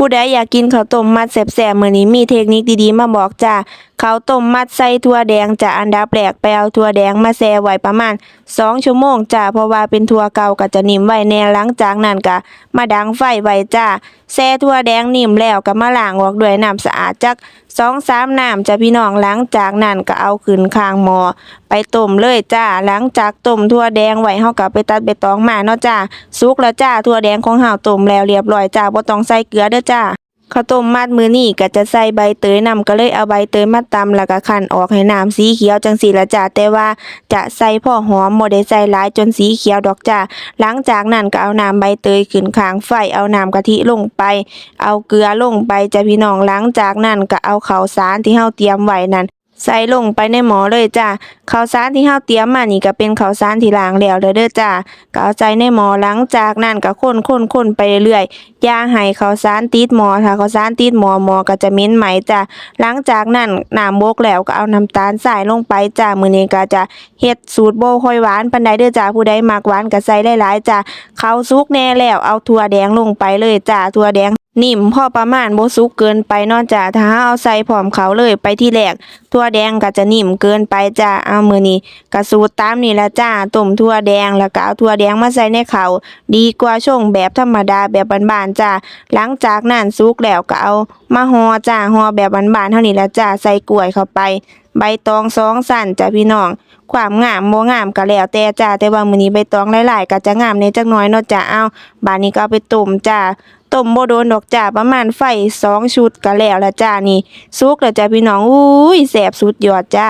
ผู้ใดอยากกินข้าวต้มมัดแสบๆมื้อนี้มีเทคนิคดีๆมาบอกจ้า เขาต้มมัดใส่ถั่วแดงจะอันดับแรกไปเอาถั่วแดงมาแช่ไว้ประมาณ 2 ชั่วโมงจ้าเพราะว่าเป็นถั่วเก่าก็จะนิ่มไว้แน่หลังจากนั้นก็มาดังไฟไว้จ้าแช่ถั่วแดงนิ่มแล้วก็มาล้างออกด้วยน้ำสะอาดจัก2-3น้ำจะพี่น้องหลังจากนั้นก็เอาขึ้นข้างหม้อไปต้มเลยจ้าหลังจากต้มถั่วแดงไว้เฮาก็ไปตัดใบตองมาเนาะจ้าสุกแล้วจ้าถั่วแดงของเฮาต้มแล้วเรียบร้อยจ้าบ่ต้องใส่เกลือเด้อจ้า ข้าวต้มมัดมือนี่ก็จะใส่ใบเตยนำก็เลยเอาใบเตยมาตำแล้วก็คั่นออกให้น้ำสีเขียวจังสีละจ้าแต่ว่าจะใส่พ่อหอมบ่ได้ใส่หลายจนสีเขียวดอกจ้าหลังจากนั้นก็เอาน้ำใบเตยขึ้นข้างไฟเอาน้ำกะทิลงไป เอาเกลือลงไปจ้าพี่น้องหลังจากนั้นก็เอาข้าวสารที่เฮาเตรียมไว้นั้น ใส่ลงไปในหม้อเลยจ้าข้าวสารที่เฮาเตรียมมานี่ก็เป็นข้าวสารที่ล้างแล้วเด้อจ้าก็เอาใส่ในหม้อหลังจากนั้นก็คนๆๆไปเรื่อยๆอย่าให้ข้าวสารติดหม้อถ้าข้าวสารติดหม้อหม้อก็จะเหม็นไหมจ้ะหลังจากนั้นน้ำบกแล้วก็เอาน้ำตาลใส่ลงไปจ้ะมื้อนี้ก็จะเฮ็ดสูตรโบค่อยหวานปานใดเด้อจ้ะผู้ใดมักหวานก็ใส่หลายๆจ้ะข้าวสุกแน่แล้วเอาถั่วแดงลงไปเลยจ้ะถั่วแดง นิ่มพอประมาณบ่สุกเกินไปนาะจ้ะถ้าเอาใส่พร้อมเขาเลยไปที่แรกถั่วแดงก็จะนิ่มเกินไปจ้ะเอามือนี้ก็สูตรตามนี่ละจ้ะต้มถั่วแดงแล้วก็เอาถั่วแดงมาใส่ในเขาดีกว่าช่งแบบธรรมดาแบบบานๆจ้าหลังจากนั้นสุกแล้วก็เอามาห่อจ้าห่อแบบบานๆเท่านี้ละจ้าใส่กล้วยเข้าไป ใบตองสองสั่นจ้าพี่น้องความงามบ่งามก็แล้วแต่จ้าแต่ว่ามื้อนี้ใบตองหลายๆก็จะงามในจักหน่อยเนาะจ้าเอาบานนี้ก็เอาไปต้มจ้า ต้มโบโดนดอกจ่าประมาณไฟสองชุดก็แล้วละจ้านี่สุกแล้วจ้าพี่น้องอุ้ยแสบสุดยอดจ้า